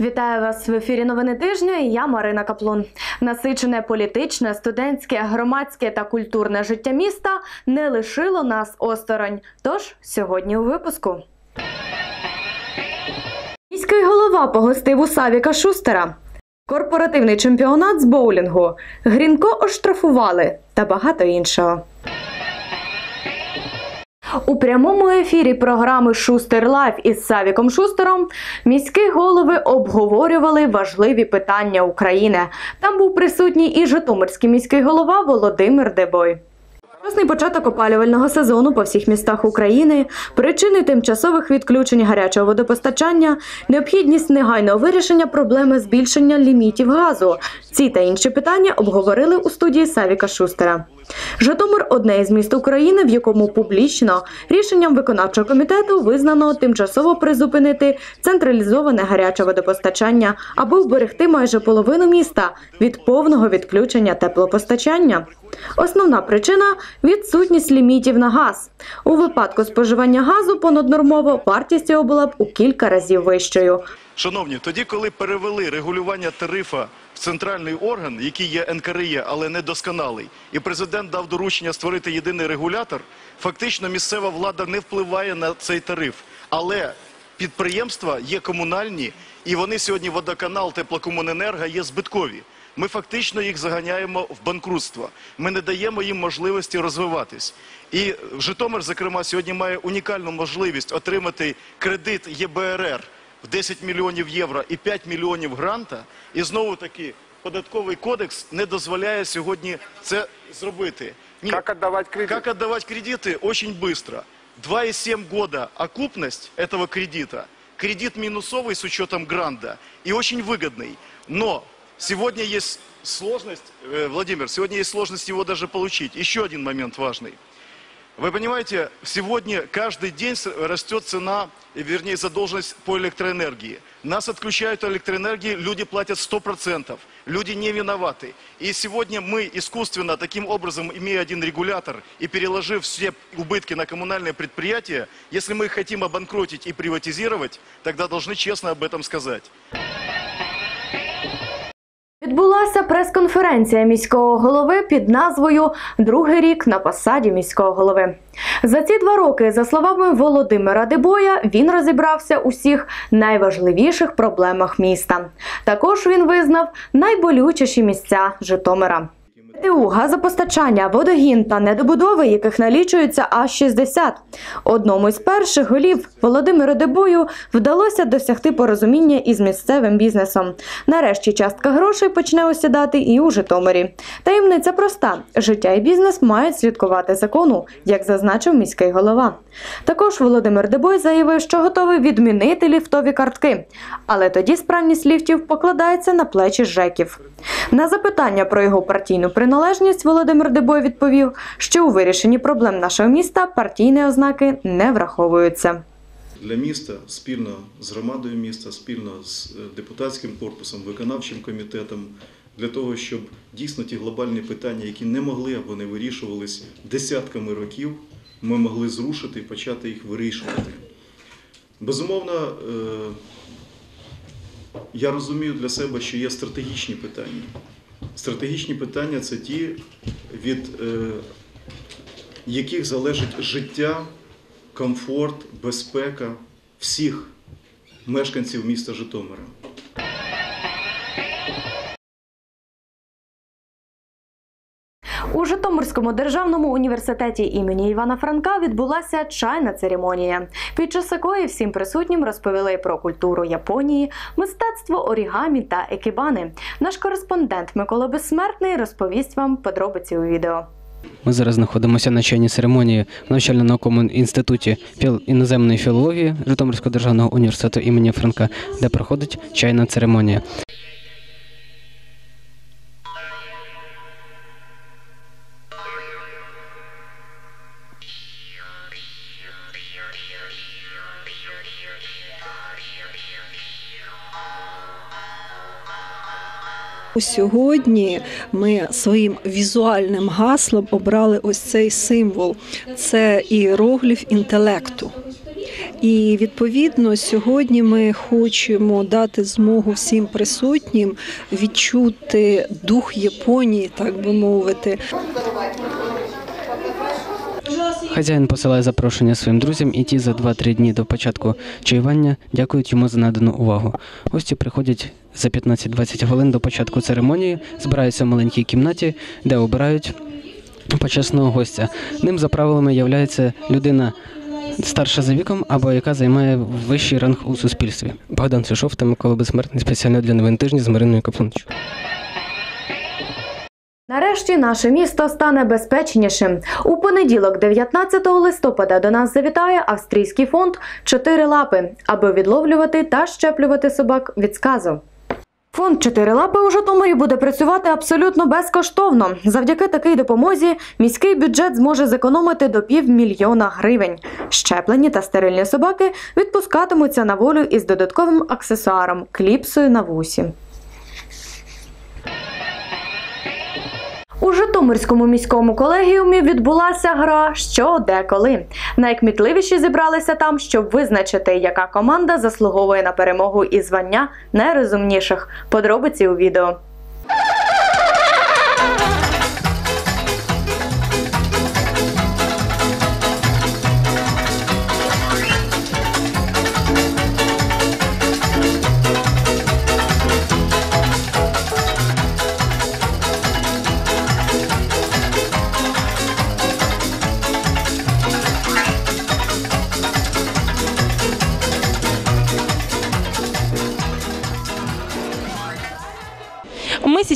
Вітаю вас в ефірі новини тижня. і Я Марина Каплун. Насичене політичне, студентське, громадське та культурне життя міста не лишило нас осторонь. Тож сьогодні у випуску. Міський голова погостив у Савіка Шустера. Корпоративний чемпіонат з боулінгу. Грінко оштрафували та багато іншого. У прямому ефірі програми Шустер Лайф із Савіком Шустером міські голови обговорювали важливі питання України. Там був присутній і Житомирський міський голова Володимир Дебой. Вчасний початок опалювального сезону по всіх містах України, причини тимчасових відключень гарячого водопостачання, необхідність негайного вирішення проблеми збільшення лімітів газу. Ці та інші питання обговорили у студії Савіка Шустера. Житомир одне із міст України, в якому публічно рішенням виконавчого комітету визнано тимчасово призупинити централізоване гаряче водопостачання, аби вберегти майже половину міста від повного відключення теплопостачання. Основна причина відсутність лімітів на газ. У випадку споживання газу понаднормово вартість його була б у кілька разів вищою. Шановні, тоді, коли перевели регулювання тарифа в центральний орган, який є НКРЄ, але недосконалий, і президент дав доручення створити єдиний регулятор, фактично місцева влада не впливає на цей тариф. Але підприємства є комунальні, і вони сьогодні водоканал, теплокомуненерго є збиткові. Ми фактично їх заганяємо в банкрутство. Ми не даємо їм можливості розвиватись. І Житомир, зокрема, сьогодні має унікальну можливість отримати кредит ЄБРР в 10 мільйонів євро і 5 мільйонів гранта. І знову таки податковий кодекс не дозволяє сьогодні це зробити. Ні, Как отдавать кредит? как отдавать кредиты? Очень быстро. 2,7 года окупность этого кредита. Кредит минусовый с учетом гранда и очень выгодный. Но сегодня есть сложность, э, Владимир, сегодня есть сложность его даже получить. Еще один момент важный. Вы понимаете, сегодня каждый день растет цена, э, вернее задолженность по электроэнергии. Нас отключают электроэнергии, люди платят 100%, люди не виноваты. И сегодня мы искусственно, таким образом, имея один регулятор и переложив все убытки на коммунальные предприятия, если мы их хотим обанкротить и приватизировать, тогда должны честно об этом сказать. Відбулася прес-конференція міського голови під назвою Другий рік на посаді міського голови. За ці два роки, за словами Володимира Дебоя, він розібрався у всіх найважливіших проблемах міста. Також він визнав найболючіші місця Житомира. ТУ, газопостачання, водогін та недобудови, яких налічується аж 60. Одному із перших голів Володимиру Дебою вдалося досягти порозуміння із місцевим бізнесом. Нарешті частка грошей почне осідати і у Житомирі. Таємниця проста: життя і бізнес мають слідкувати закону, як зазначив міський голова. Також Володимир Дебой заявив, що готовий відмінити ліфтові картки, але тоді справність ліфтів покладається на плечі ЖЕКів. На запитання про його партійну приналежність Володимир Дебой відповів, що у вирішенні проблем нашого міста партійні ознаки не враховуються. для міста спільно з громадою міста, спільно з е, депутатським корпусом, виконавчим комітетом, для того, щоб дійсно ті глобальні питання, які не могли або не вирішувались десятками років, ми могли зрушити і почати їх вирішувати. Безумовно, е, я розумію для себе, що є стратегічні питання. Стратегічні питання це ті, від е, яких залежить життя комфорт, безпека всіх мешканців міста Житомира. Житомирському державному університеті імені Івана Франка відбулася чайна церемонія, під час якої всім присутнім розповіли про культуру Японії, мистецтво орігамі та екібани. Наш кореспондент Микола Безсмертний розповість вам подробиці у відео. Ми зараз знаходимося на чайній церемонії в навчально-науковому інституті іноземної філології Житомирського державного університету імені Франка, де проходить чайна церемонія. Сьогодні ми своїм візуальним гаслом обрали ось цей символ. Це іерогліф інтелекту. І відповідно сьогодні ми хочемо дати змогу всім присутнім відчути дух Японії, так би мовити. Хазяїн посилає запрошення своїм друзям, і ті за 2-3 дні до початку чаювання дякують йому за надану увагу. Гості приходять за 15-20 хвилин до початку церемонії, збираються в маленькій кімнаті, де обирають почесного гостя. Ним за правилами являється людина старша за віком або яка займає вищий ранг у суспільстві. Богдан Фішов та Микола Безсмертний спеціально для новин тижні з Мариною Каплунчик. Нарешті наше місто стане безпечнішим. У понеділок, 19 листопада, до нас завітає австрійський фонд «Чотири лапи, аби відловлювати та щеплювати собак від сказу. Фонд «Чотири лапи у Житомирі буде працювати абсолютно безкоштовно. Завдяки такій допомозі міський бюджет зможе зекономити до півмільйона гривень. Щеплені та стерильні собаки відпускатимуться на волю із додатковим аксесуаром кліпсою на вусі. У Житомирському міському колегіумі відбулася гра що деколи. Найкмітливіші зібралися там, щоб визначити, яка команда заслуговує на перемогу і звання найрозумніших. Подробиці у відео.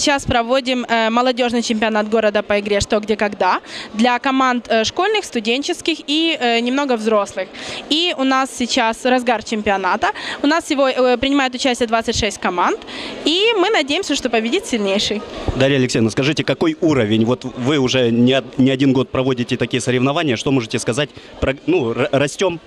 Сейчас проводим э, молодежный чемпионат города по игре «Что, где, когда» для команд э, школьных, студенческих и э, немного взрослых. И у нас сейчас разгар чемпионата. У нас всего э, принимает участие 26 команд. И мы надеемся, что победит сильнейший. Дарья Алексеевна, скажите, какой уровень? Вот вы уже не, не один год проводите такие соревнования. Что можете сказать? Про, ну, растем?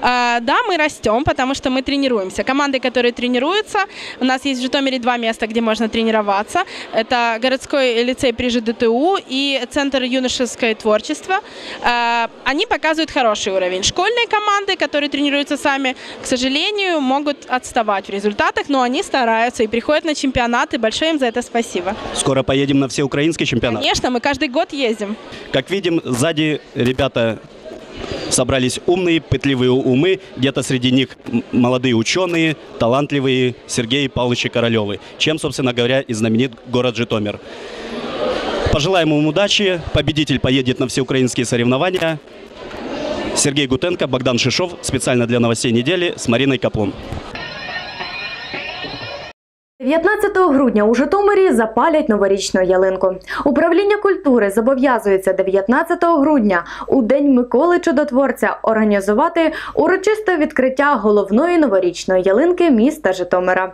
А, да, мы растем, потому что мы тренируемся. Команды, которые тренируются, у нас есть в Житомире два места, где можно тренироваться. Это городской лицей при ЖДТУ и Центр юношеское творчество. А, Они показывают хороший уровень. Школьные команды, которые тренируются сами, к сожалению, могут отставать в результатах, но они стараются и приходят на чемпионаты. Большое им за это спасибо. Скоро поедем на всеукраинский чемпионат. Конечно, мы каждый год ездим. Как видим, сзади ребята собрались умные, пытливые умы. Где-то среди них молодые ученые, талантливые Сергей Павлович Королевы. Чем, собственно говоря, и знаменит город Житомир. Пожелаем им удачи. Победитель поедет на всеукраинские соревнования. Сергей Гутенко, Богдан Шишов. Специально для новостей недели с Мариной Каплун. 19 грудня у Житомирі запалять новорічну ялинку. Управління культури зобов'язується 19 грудня у день Миколи Чудотворця організувати урочисте відкриття головної новорічної ялинки міста Житомира.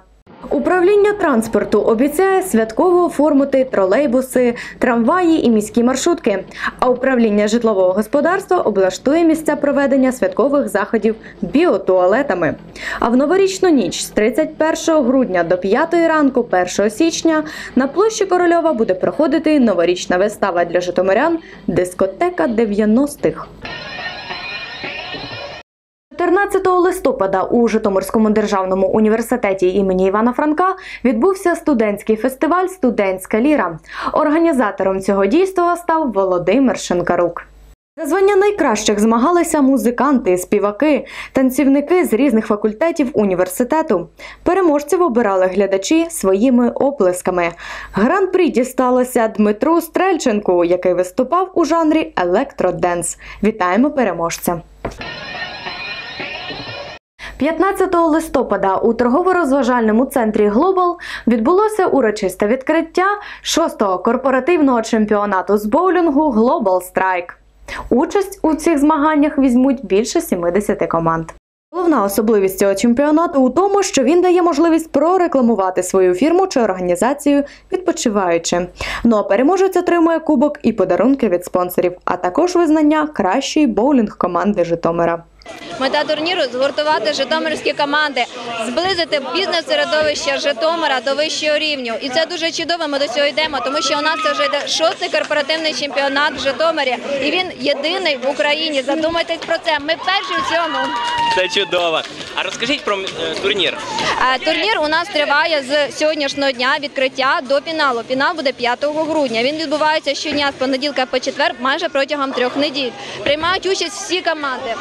Управління транспорту обіцяє святково оформити тролейбуси, трамваї і міські маршрутки. А управління житлового господарства облаштує місця проведення святкових заходів біотуалетами. А в новорічну ніч з 31 грудня до 5 ранку 1 січня на площі Корольова буде проходити новорічна вистава для житомирян Дискотека 90-х. 14 листопада у Житомирському державному університеті імені Івана Франка відбувся студентський фестиваль Студентська ліра. Організатором цього дійства став Володимир Шинкарук. За звання найкращих змагалися музиканти, співаки, танцівники з різних факультетів університету. Переможців обирали глядачі своїми оплесками. Гран-прі дісталося Дмитру Стрельченку, який виступав у жанрі електроденс. Вітаємо переможця! 15 листопада у торгово-розважальному центрі Глобал відбулося урочисте відкриття 6-го корпоративного чемпіонату з боулінгу Global Strike. Участь у цих змаганнях візьмуть більше 70 команд. Головна особливість цього чемпіонату у тому, що він дає можливість прорекламувати свою фірму чи організацію відпочиваючи. Ну а переможець отримує кубок і подарунки від спонсорів, а також визнання кращої боулінг команди Житомира. Мета турніру згуртувати житомирські команди, зблизити бізнес-середовище Житомира до вищого рівню. І це дуже чудово. Ми до цього йдемо, тому що у нас це вже йде шостий корпоративний чемпіонат в Житомирі, і він єдиний в Україні. Задумайтесь про це. Ми перші в цьому. Це чудово. А розкажіть про е, турнір. Е, Турнір у нас триває з сьогоднішнього дня відкриття до фіналу. Фінал буде 5 грудня. Він відбувається щодня з понеділка по четвер, майже протягом трьох неділь. Приймають участь всі команди.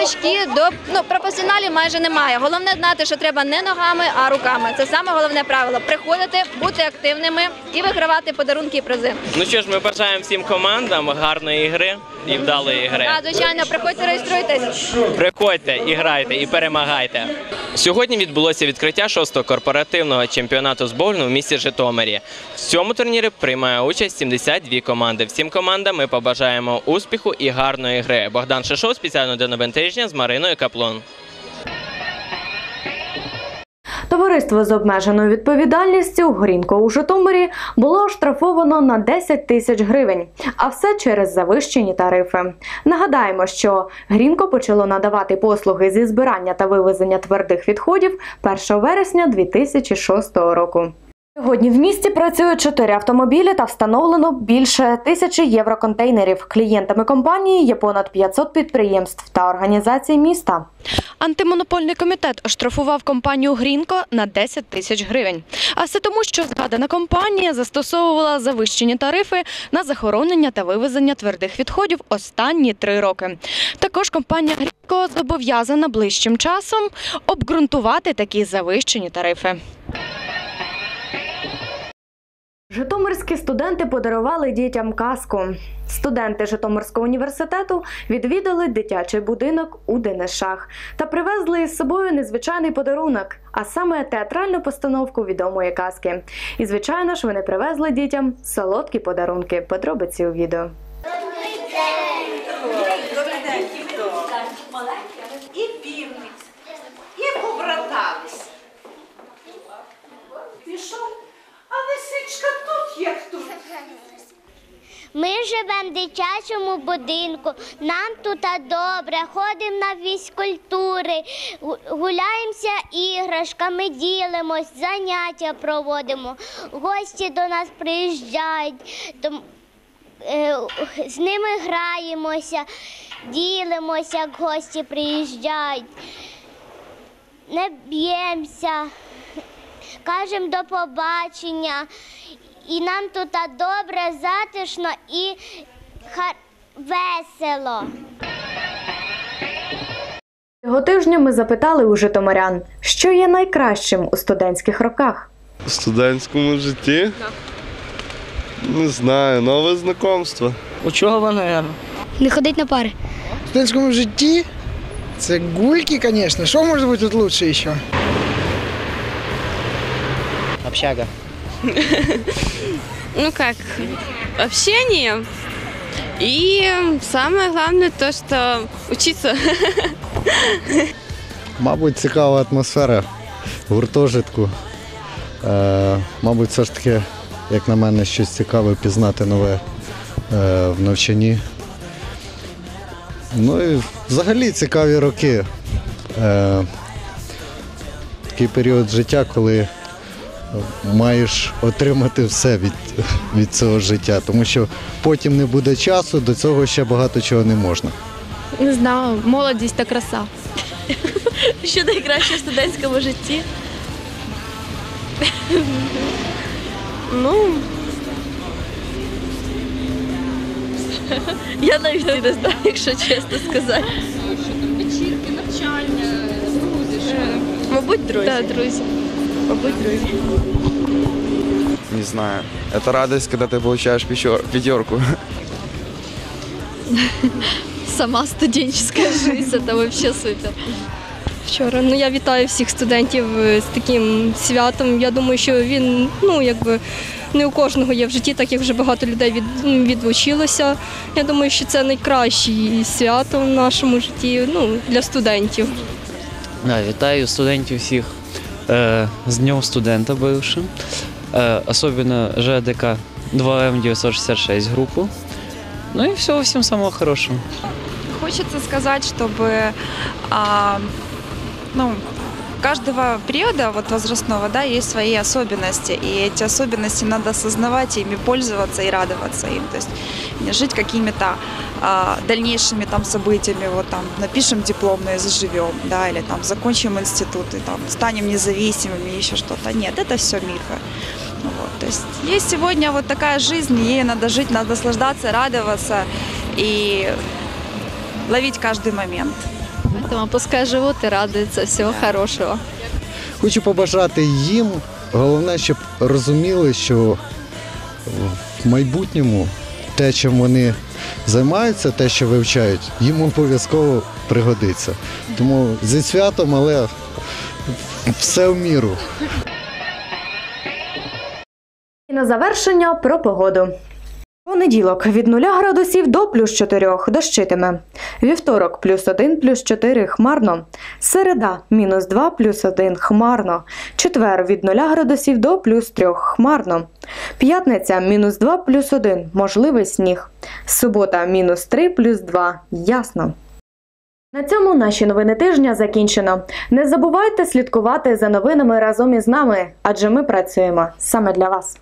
Новачки до ну професіоналів майже немає. Головне знати, що треба не ногами, а руками. Це саме головне правило. Приходити, бути активними і вигравати подарунки і призи. Ну що ж, ми бажаємо всім командам гарної гри і вдалої гри. А, звичайно, приходьте, реєструйтесь. Приходьте і грайте, і перемагайте. Сьогодні відбулося відкриття шостого корпоративного чемпіонату з боулінгу в місті Житомирі. В цьому турнірі приймає участь 72 команди. Всім командам ми побажаємо успіху і гарної гри. Богдан Шишов спеціально для новин тижня з Мариною Каплун. Товариство з обмеженою відповідальністю Грінко у Житомирі було оштрафовано на 10 тисяч гривень, а все через завищені тарифи. Нагадаємо, що Грінко почало надавати послуги зі збирання та вивезення твердих відходів 1 вересня 2006 року. Сьогодні в місті працюють чотири автомобілі та встановлено більше тисячі євроконтейнерів. Клієнтами компанії є понад 500 підприємств та організацій міста. Антимонопольний комітет оштрафував компанію Грінко на 10 тисяч гривень. А все тому, що згадана компанія застосовувала завищені тарифи на захоронення та вивезення твердих відходів останні три роки. Також компанія Грінко зобов'язана ближчим часом обґрунтувати такі завищені тарифи. Житомирські студенти подарували дітям казку. Студенти Житомирського університету відвідали дитячий будинок у Денешах та привезли із собою незвичайний подарунок, а саме театральну постановку відомої казки. І звичайно ж, вони привезли дітям солодкі подарунки. Подробиці у відео. І півник, і побратались. Пішов, а лисичка тут як тут. Ми живемо в дитячому будинку, нам тут добре, ходимо на фізкультури, гу- гуляємося іграшками, ділимось, заняття проводимо, гості до нас приїжджають, е, з ними граємося, ділимося, як гості приїжджають, не б'ємося, кажемо до побачення. І нам тут добре, затишно і весело. Цього тижня ми запитали у житомирян, що є найкращим у студентських роках. В студентському житті? Не знаю, нове знакомство. Учоба, мабуть. Не ходить на пари. В студентському житті це гульки, звісно. Що може бути тут лучше ще? Общага. Ну как, общение. И самое главное то, что учиться. Мабуть, цікава атмосфера гуртожитку. Е, мабуть, все ж таки, як на мене, щось цікаве пізнати нове е, в навчанні. Ну і взагалі цікаві роки. Е, такий період життя, коли маєш отримати все від, від цього життя, тому що потім не буде часу, до цього ще багато чого не можна. Не знаю, молодість та краса. Що найкраще в студентському житті? Ну. Я навіть не знаю, якщо чесно сказати. Вечірки, навчання, друзі. Мабуть, друзі. Так, друзі Мабуть, друзі. Не знаю. Это радость, когда ты получаешь пятерку. пятерку. Сама студенческая жизнь, это вообще супер. Вчора. Ну я вітаю всіх студентів е, з таким святом. Я думаю, що він ну якби не у кожного є в житті, так як вже багато людей від, м, відлучилося. Я думаю, що це найкраще свято в нашому житті ну, для студентів. Да, вітаю студентів всіх е, с Днем студента бывшим, э, особенно ЖДК 2М966 группу. Ну и все, всем самого хорошего. хочется сказать, чтобы а, ну, каждого периода вот возрастного да, есть свои особенности, и эти особенности надо осознавать, ими пользоваться и радоваться им. То есть не жить какими-то а, дальнейшими там событиями, вот там напишем дипломные, заживем, да, или там закончим институт и там станем независимыми, еще что-то. Нет, это все мифы. Вот, то есть есть сегодня вот такая жизнь, ей надо жить, надо наслаждаться, радоваться и ловить каждый момент. Поэтому пускай живут и радуются. Всего хорошего. Хочу побажати їм. Головне, щоб розуміли, що в майбутньому те, чим вони займаються, те, що вивчають, їм обов'язково пригодиться. Тому зі святом, але все в міру. І на завершення про погоду. Понеділок від 0 градусів до плюс 4 дощитиме. Вівторок плюс 1 плюс 4 хмарно. Середа мінус 2 плюс 1 хмарно. Четвер від 0 градусів до плюс 3 хмарно. П'ятниця мінус 2 плюс 1 можливий сніг. Субота мінус 3 плюс 2 ясно. На цьому наші новини тижня закінчено. Не забувайте слідкувати за новинами разом із нами, адже ми працюємо саме для вас.